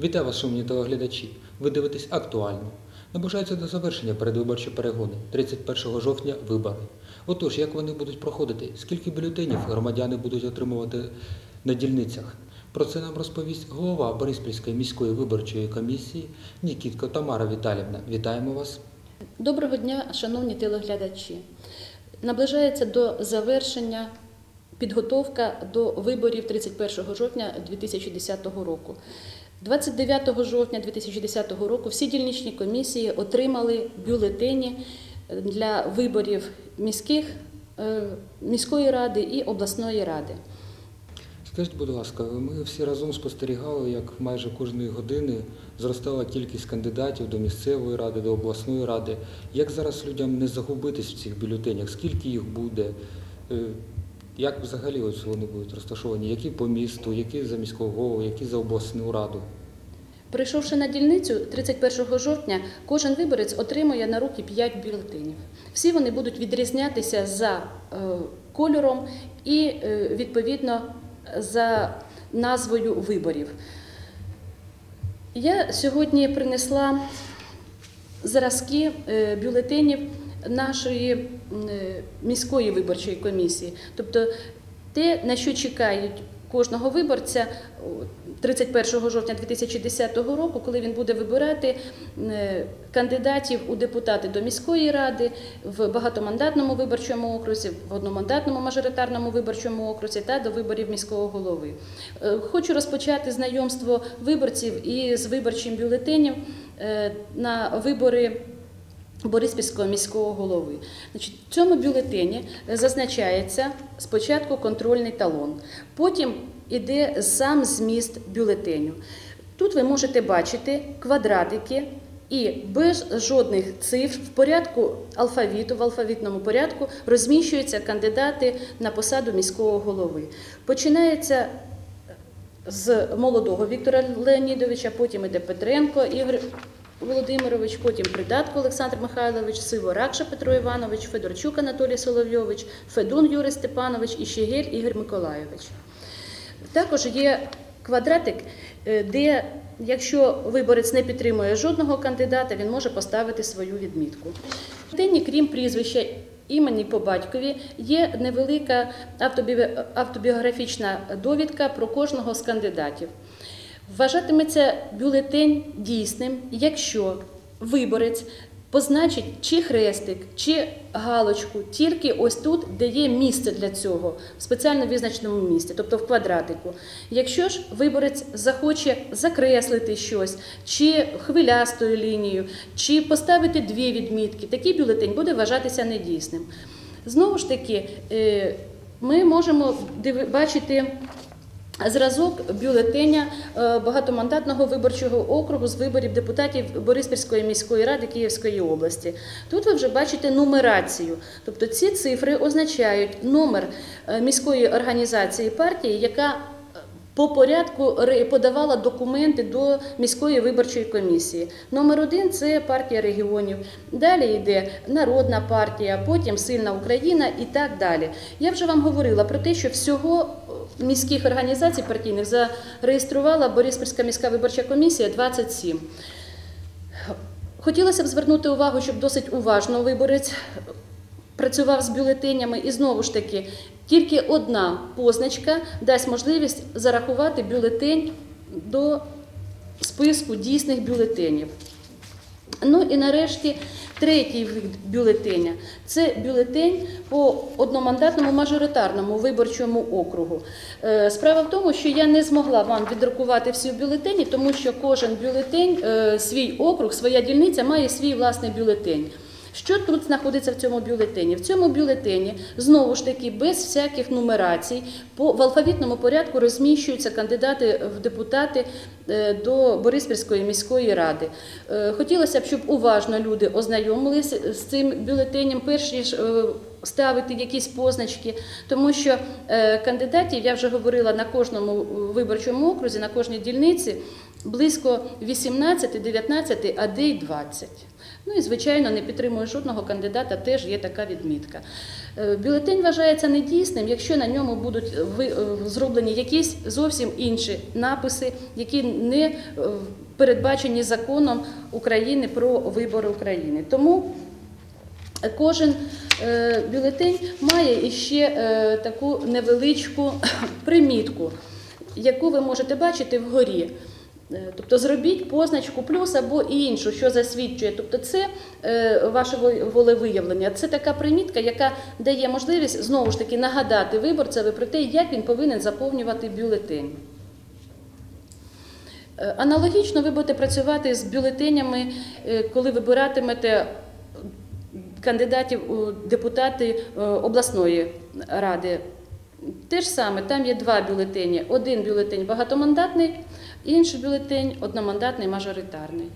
Вітаю вас, шановні телеглядачі. Ви дивитесь актуально. Наближаються до завершення передвиборчі перегони. 31 жовтня вибори. Отож, як вони будуть проходити? Скільки бюлетенів громадяни будуть отримувати на дільницях? Про це нам розповість голова Бориспільської міської виборчої комісії Нікітко Тамара Віталівна. Вітаємо вас. Доброго дня, шановні телеглядачі. Наближається до завершення підготовка до виборів 31 жовтня 2010 року. 29 жовтня 2010 року всі дільничні комісії отримали бюлетені для виборів міських, е, міської ради і обласної ради. Скажіть, будь ласка, ми всі разом спостерігали, як майже кожної години зростала кількість кандидатів до місцевої ради, до обласної ради. Як зараз людям не загубитись в цих бюлетенях? Скільки їх буде? Як взагалі ось вони будуть розташовані? Які по місту, які за міського голову, які за обласну раду? Прийшовши на дільницю 31 жовтня, кожен виборець отримує на руки 5 бюлетенів. Всі вони будуть відрізнятися за е, кольором і е, відповідно за назвою виборів. Я сьогодні принесла зразки е, бюлетенів нашої міської виборчої комісії, тобто те, на що чекають кожного виборця 31 жовтня 2010 року, коли він буде вибирати е, кандидатів у депутати до міської ради в багатомандатному виборчому окрузі, в одномандатному мажоритарному виборчому окрузі та до виборів міського голови. Е, Хочу розпочати знайомство виборців із виборчим бюлетенем е, на вибори. Бориспільського міського голови. Значить, в цьому бюлетені зазначається спочатку контрольний талон, потім іде сам зміст бюлетеню. Тут ви можете бачити квадратики і без жодних цифр в порядку алфавіту, в алфавітному порядку розміщуються кандидати на посаду міського голови. Починається з молодого Віктора Леонідовича, потім іде Петренко Ігор Володимирович, потім Придатко Олександр Михайлович, Сиворакша Петро Іванович, Федорчук Анатолій Соловйович, Федун Юрій Степанович і Щегель Ігор Миколайович. Також є квадратик, е, де якщо виборець не підтримує жодного кандидата, він може поставити свою відмітку. В день, крім прізвища імені по батькові, є невелика автобіографічна довідка про кожного з кандидатів. Вважатиметься бюлетень дійсним, якщо виборець позначить чи хрестик, чи галочку тільки ось тут, де є місце для цього, в спеціально визначеному місці, тобто в квадратику. Якщо ж виборець захоче закреслити щось, чи хвилястою лінією, чи поставити дві відмітки, такий бюлетень буде вважатися недійсним. Знову ж таки, е, ми можемо бачити Зразок бюлетеня е, багатомандатного виборчого округу з виборів депутатів Бориспільської міської ради Київської області. Тут ви вже бачите нумерацію, тобто ці цифри означають номер е, міської організації партії, яка по порядку подавала документи до міської виборчої комісії. Номер один це партія регіонів. Далі йде Народна партія, потім Сильна Україна і так далі. Я вже вам говорила про те, що всього е, міських організацій партійних зареєструвала Бориспільська міська виборча комісія 27. Хотілося б звернути увагу, щоб досить уважно виборець працював з бюлетенями, і знову ж таки, тільки одна позначка дасть можливість зарахувати бюлетень до списку дійсних бюлетенів. Ну і нарешті третій вид бюлетеня це бюлетень по одномандатному мажоритарному виборчому округу. Е, Справа в тому, що я не змогла вам відрахувати всі бюлетені, тому що кожен бюлетень, е, свій округ, своя дільниця має свій власний бюлетень. Що тут знаходиться в цьому бюлетені? В цьому бюлетені знову ж таки без всяких нумерацій по в алфавітному порядку розміщуються кандидати в депутати е, до Бориспільської міської ради. Е, Хотілося б, щоб уважно люди ознайомилися з цим бюлетенем, перш ніж е, ставити якісь позначки, тому що е, кандидатів, я вже говорила на кожному виборчому окрузі, на кожній дільниці близько 18, 19, а де й 20. Ну і, звичайно, не підтримує жодного кандидата, теж є така відмітка. Е, Бюлетень вважається недійсним, якщо на ньому будуть е, зроблені якісь зовсім інші написи, які не е, передбачені законом України про вибори України. Тому Кожен бюлетень має іще таку невеличку примітку, яку ви можете бачити вгорі. Е, Тобто зробіть позначку плюс або іншу, що засвідчує. Тобто це е, ваше волевиявлення. Це така примітка, яка дає можливість знову ж таки нагадати виборцеві про те, як він повинен заповнювати бюлетень. Е, Аналогічно ви будете працювати з бюлетенями, коли вибиратимете кандидатів у депутати обласної ради. Те ж саме, там є два бюлетені. Один бюлетень багатомандатний, інший бюлетень одномандатний мажоритарний.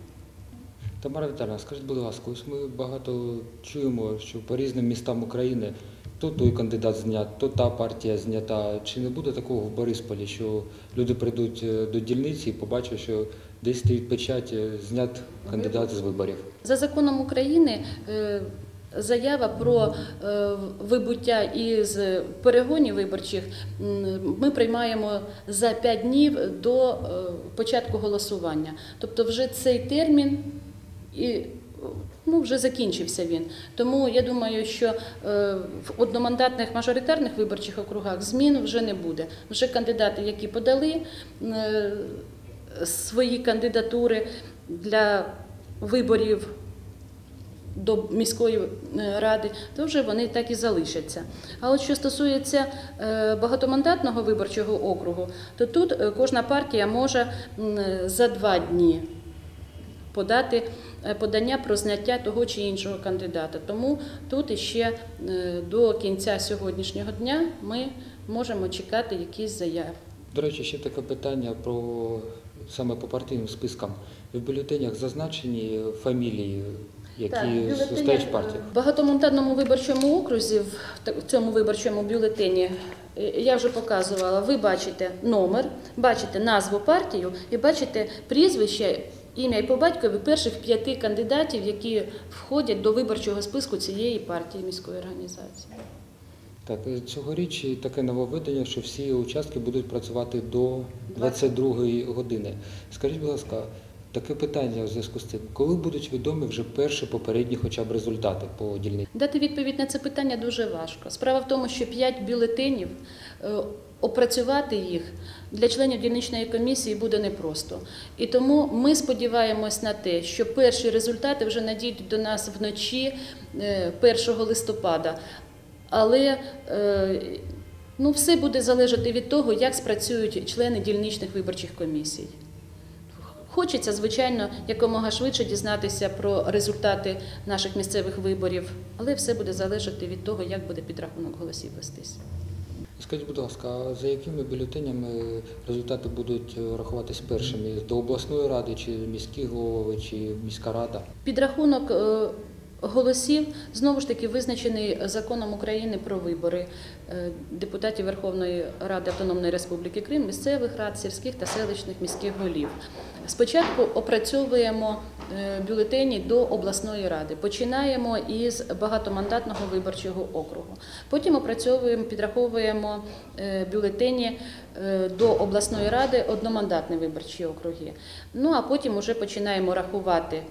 Тамара Віталіївна, скажіть, будь ласка, ось ми багато чуємо, що по різним містам України то той кандидат знят, то та партія знята. Чи не буде такого в Борисполі, що люди прийдуть е, до дільниці і побачать, що десь стоїть печать, е, знят кандидат з виборів? За законом України е, заява про е, вибуття із перегонів виборчих ми приймаємо за 5 днів до е, початку голосування. Тобто вже цей термін і ну, вже закінчився він. Тому я думаю, що е, в одномандатних мажоритарних виборчих округах змін вже не буде. Вже кандидати, які подали свої кандидатури для виборів до міської е, ради, то вже вони так і залишаться. А от що стосується е, багатомандатного виборчого округу, то тут е, кожна партія може за два дні подати подання про зняття того чи іншого кандидата. Тому тут іще до кінця сьогоднішнього дня ми можемо чекати якісь заяви. До речі, ще таке питання про саме по партійним спискам. В бюлетенях зазначені фамілії, які стоять в партії. В багатомандатному виборчому окрузі, в цьому виборчому бюлетені, е, я вже показувала, ви бачите номер, бачите назву партію і бачите прізвище, ім'я і по батькові перших п'яти кандидатів, які входять до виборчого списку цієї партії міської організації. Так, е, цьогоріч таке нововведення, що всі участки будуть працювати до 22 години. Скажіть, будь ласка, таке питання в зв'язку з цим. Коли будуть відомі вже перші попередні хоча б результати по дільниці? Дати відповідь на це питання дуже важко. Справа в тому, що 5 бюлетенів, е, опрацювати їх для членів дільничної комісії буде непросто. І тому ми сподіваємось на те, що перші результати вже надійдуть до нас вночі е, 1 листопада. Але е, ну, все буде залежати від того, як спрацюють члени дільничних виборчих комісій. Хочеться, звичайно, якомога швидше дізнатися про результати наших місцевих виборів, але все буде залежати від того, як буде підрахунок голосів вестись. Скажіть, будь ласка, а за якими бюлетенями результати будуть е, рахуватись першими? До обласної ради, чи міські голови, чи міська рада? Підрахунок е, голосів знову ж таки визначений законом України про вибори е, депутатів Верховної Ради Автономної Республіки Крим, місцевих рад, сільських та селищних міських голів. Спочатку опрацьовуємо е, бюлетені до обласної ради. Починаємо із багатомандатного виборчого округу. Потім опрацьовуємо, підраховуємо е, бюлетені до обласної ради одномандатні виборчі округи. Ну а потім вже починаємо рахувати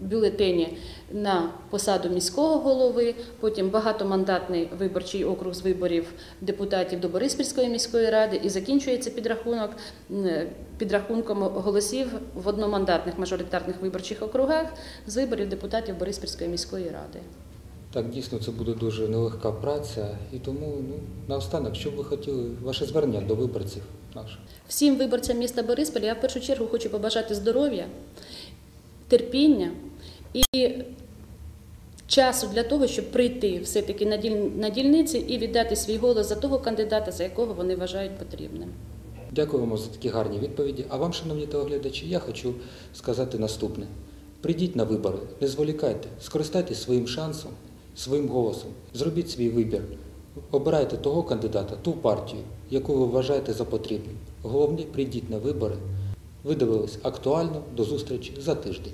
бюлетені на посаду міського голови, потім багатомандатний виборчий округ з виборів депутатів до Бориспільської міської ради і закінчується підрахунок підрахунком голосів в одномандатних мажоритарних виборчих округах з виборів депутатів Бориспільської міської ради. Так, дійсно, це буде дуже нелегка праця, і тому ну, наостанок, що б ви хотіли, ваше звернення до виборців наших? Всім виборцям міста Борисполя я в першу чергу хочу побажати здоров'я, терпіння і часу для того, щоб прийти все-таки на дільниці і віддати свій голос за того кандидата, за якого вони вважають потрібним. Дякуємо за такі гарні відповіді. А вам, шановні телеглядачі, я хочу сказати наступне: прийдіть на вибори, не зволікайте, скористайтесь своїм шансом, своїм голосом, зробіть свій вибір. Обирайте того кандидата, ту партію, яку ви вважаєте за потрібне. Головне, прийдіть на вибори. Ви дивились актуально. До зустрічі за тиждень.